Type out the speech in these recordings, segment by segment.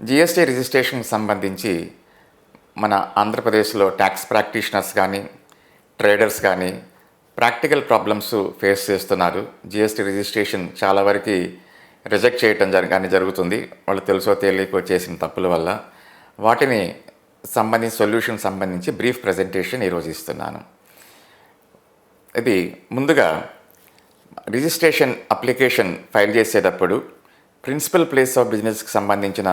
GST రిజిస్ట్రేషన్కి సంబంధించి మన ఆంధ్రప్రదేశ్లో ట్యాక్స్ ప్రాక్టీషనర్స్ కానీ ట్రేడర్స్ కానీ ప్రాక్టికల్ ప్రాబ్లమ్స్ ఫేస్ చేస్తున్నారు. జిఎస్టీ రిజిస్ట్రేషన్ చాలా వరకు రిజెక్ట్ చేయటం జరగ కానీ జరుగుతుంది. వాళ్ళు తెలుసో తెలియకో చేసిన తప్పుల వల్ల వాటిని సంబంధించి సొల్యూషన్ సంబంధించి బ్రీఫ్ ప్రజెంటేషన్ ఈరోజు ఇస్తున్నాను. ఇది ముందుగా రిజిస్ట్రేషన్ అప్లికేషన్ ఫైల్ చేసేటప్పుడు ప్రిన్సిపల్ ప్లేస్ ఆఫ్ బిజినెస్కి సంబంధించిన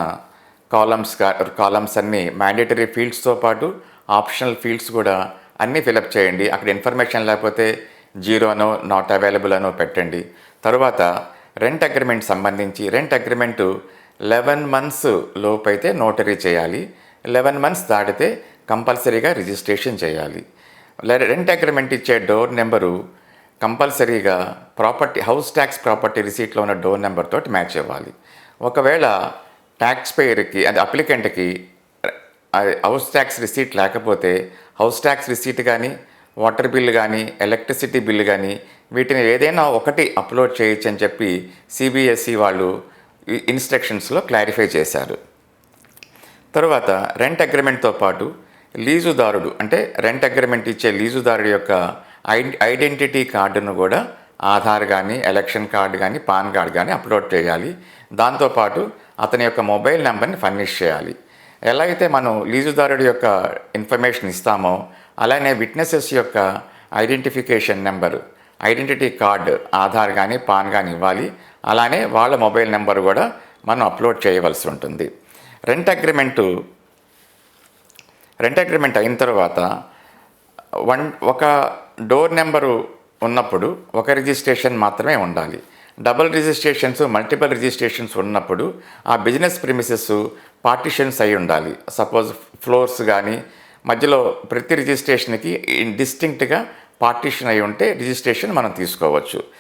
కాలమ్స్ కాలమ్స్ అన్నీ మ్యాండేటరీ ఫీల్డ్స్తో పాటు ఆప్షనల్ ఫీల్డ్స్ కూడా అన్నీ ఫిలప్ చేయండి. అక్కడ ఇన్ఫర్మేషన్ లేకపోతే జీరో అనో నాట్ అవైలబుల్ అనో పెట్టండి. తరువాత రెంట్ అగ్రిమెంట్ సంబంధించి రెంట్ అగ్రిమెంటు లెవెన్ మంత్స్ లోపు అయితే నోటరీ చేయాలి. లెవెన్ మంత్స్ దాటితే కంపల్సరీగా రిజిస్ట్రేషన్ చేయాలి. లే- రెంట్ అగ్రిమెంట్ ఇచ్చే డోర్ నెంబరు కంపల్సరీగా ప్రాపర్టీ హౌస్ ట్యాక్స్ ప్రాపర్టీ రిసీట్లో ఉన్న డోర్ నెంబర్ తోటి మ్యాచ్ ఇవ్వాలి ఒకవేళ ట్యాక్స్ పేయర్కి అది అప్లికెంట్కి హౌస్ ట్యాక్స్ రిసీట్ లేకపోతే హౌస్ ట్యాక్స్ రిసీట్ కానీ వాటర్ బిల్ కానీ ఎలక్ట్రిసిటీ బిల్ కానీ వీటిని ఏదైనా ఒకటి అప్లోడ్ చేయొచ్చు అని చెప్పి సిబిఎస్ఈ వాళ్ళు ఇన్స్ట్రక్షన్స్లో క్లారిఫై చేశారు. తర్వాత రెంట్ అగ్రిమెంట్తో పాటు లీజుదారుడు అంటే రెంట్ అగ్రిమెంట్ ఇచ్చే లీజుదారుడు యొక్క ఐ- ఐడెంటిటీ కార్డును కూడా ఆధార్ కానీ ఎలక్షన్ కార్డు కానీ పాన్ కార్డు కానీ అప్లోడ్ చేయాలి. దాంతోపాటు అతని యొక్క మొబైల్ నెంబర్ని ఫర్నిష్ చేయాలి. ఎలా అయితే మనం లీజుదారుడి యొక్క ఇన్ఫర్మేషన్ ఇస్తామో అలానే విట్నెసెస్ యొక్క identification number identity card Aadhaar కానీ పాన్ కానీ ఇవ్వాలి. అలానే వాళ్ళ మొబైల్ నెంబర్ కూడా మనం అప్లోడ్ చేయవలసి ఉంటుంది. రెంట్ అగ్రిమెంటు రెంట్ అగ్రిమెంట్ అయిన తర్వాత వన్ ఒక డోర్ నెంబరు ఉన్నప్పుడు ఒక రిజిస్ట్రేషన్ మాత్రమే ఉండాలి. డబుల్ రిజిస్ట్రేషన్స్ మల్టిపుల్ రిజిస్ట్రేషన్స్ ఉన్నప్పుడు ఆ బిజినెస్ ప్రిమిసెస్ పార్టిషన్స్ అయి ఉండాలి. సపోజ్ ఫ్లోర్స్ కానీ మధ్యలో ప్రతి రిజిస్ట్రేషన్కి డిస్టింక్ట్గా పార్టిషన్ అయి ఉంటే రిజిస్ట్రేషన్ మనం తీసుకోవచ్చు.